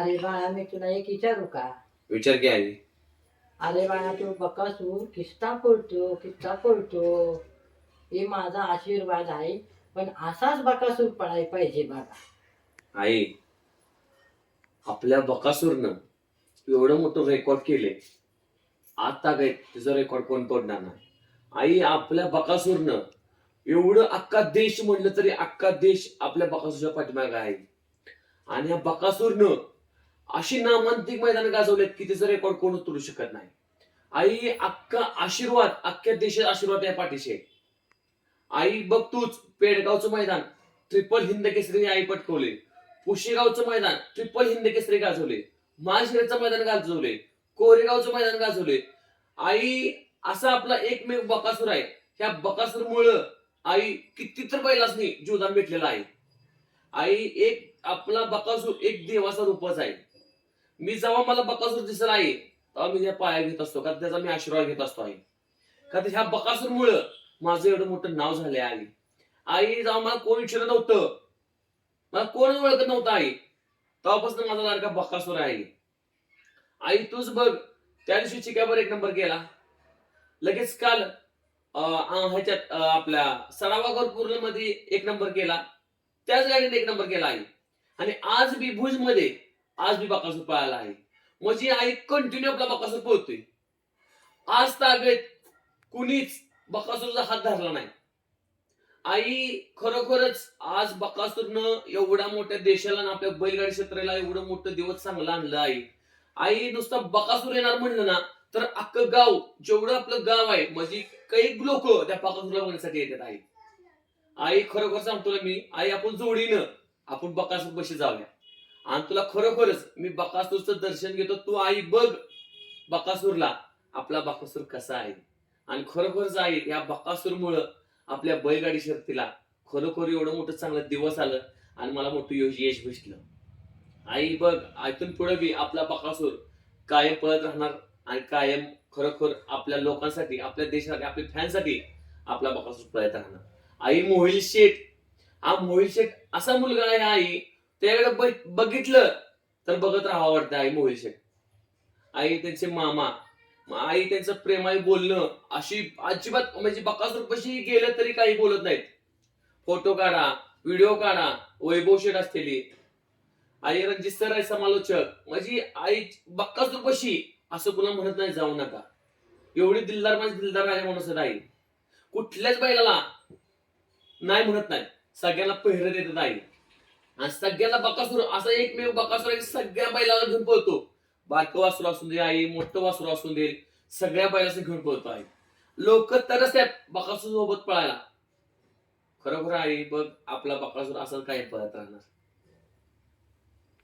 अरे बाळा मी तुला एक विचारू का? विचार की आई अरे बाळा तू बकासूर किस्ता पडतो किस्ता पडतो हे माझा आशीर्वाद आहे पण असाच बकासूर पडाय पाहिजे बाबा आई आपल्या बकासूरनं एवढं मोठं रेकॉर्ड केले आता काय तिचं रेकॉर्ड कोण तोडणार नाही. आई आपल्या बकासूरनं एवढं अख्खा देश म्हणलं तरी अख्खा देश आपल्या बकासूरच्या पाठीमागे आहे. आणि या बकासूरनं अशी नामांतिक मैदान गाजवलेत की तिचं रेकॉर्ड कोणच तोडू शकत नाही. आई अख्खा आशीर्वाद अख्ख्या देशात आशीर्वाद या पाठीशी आहे. आई बघ तूच पेडगावचं मैदान ट्रिपल हिंद केसरी आई पटकवले. पुशेगावचं मैदान ट्रिपल हिंद केसरी गाजवले. माळशिराचं मैदान गाजवले. कोरेगावचं मैदान गाजवले. आई असा आपला एकमेव बकासूर आहे. ह्या बकासूरमुळं आई किती तर बैलासनी जीवदान भेटलेलं आहे. आई एक आपला बकासूर एक देवाचा रूपच आहे. मी जेव्हा मला बकासूर दिसत आहे तेव्हा मी त्या पाया घेत असतो का त्याचा मी आशीर्वाद घेत असतो आई का ह्या बकासूरमुळं माझं एवढं मोठं नाव झालंय आई. आई जेव्हा मला कोण विचारत नव्हतं मला कोण ओळखत नव्हतं आई. तेव्हापासून माझा लाडका बकासूर आहे. आई तूच बघ त्या दिवशी चिकाबर एक नंबर केला लगेच काल अं, ह्याच्यात आपल्या सरावागर पूर्णमध्ये एक नंबर केला त्याच गाडीने एक नंबर केला आई. आणि आज बी भुजमध्ये आज मी बकासूर पळाला आहे. माझी आई कंटिन्यू आपला बकासूर पोहतोय आज तागत कुणीच बकासूरचा हात धरला नाही. आई खरोखरच आज बकासूरनं एवढ्या मोठ्या देशाला आपल्या बैलगाडी क्षेत्राला एवढं मोठं दिवस चांगलं आणलं आहे. आई नुसतं बकासूर येणार म्हणलं ना तर अख्खं गाव जेवढं आपलं गाव आहे म्हणजे काही लोक त्या बकासूरला बघण्यासाठी येतात आई. आई खरोखर सांगतो मी आई आपण जोडीनं आपण बकासूर बशी जाऊया. आणि तुला खरोखरच मी बकासूरचं दर्शन घेतो. तू आई बघ बकासूरला आपला बकासूर कसा आहे. आणि खरोखरच आहे या बकासूरमुळं आपल्या बैलगाडी शर्तीला खरोखर एवढं मोठं चांगलं दिवस आलं आणि मला मोठं यश यश भेटलं. आई बघ ऐकून पुढे बी आपला बकासूर कायम पळत राहणार आणि कायम खरोखर आपल्या लोकांसाठी आपल्या देशासाठी आपल्या फॅनसाठी आपला बकासूर पळत राहणार. आई मोहिल शेठ हा मोहिल शेठ असा मुलगा आहे आई त्याकडे बघितलं तर बघत राहावं वाटतं आई मोहिशे आई त्यांचे मामा. आई त्यांचं प्रेम आई बोलणं अशी अजिबात म्हणजे बकासूर गेलं तरी काही बोलत नाहीत. फोटो काढा व्हिडिओ काढा वैभव शेट असलेली. आई रणजित सर आहे समालोचक. माझी आई बक्कासूरपाशी असं कुणा म्हणत नाही जाऊ नका. एवढी दिलदार माझी दिलदार राजा म्हणून असत आई कुठल्याच बैलाला नाही म्हणत नाही सगळ्यांना पहिरं देतात आई. आणि सगळ्याला बकासूर असा एकमेव बकासूर आहे सगळ्या बैलाला घेऊन पळतो. बारकं वासूर असून दे आई मोठं वासूर असून दे सगळ्या बैलाचं घेऊन पळतो आई. लोक तरच त्यात बकासूर सोबत पळायला. खरोखर आई बघ आपला बकासूर असं काही पळत राहणार.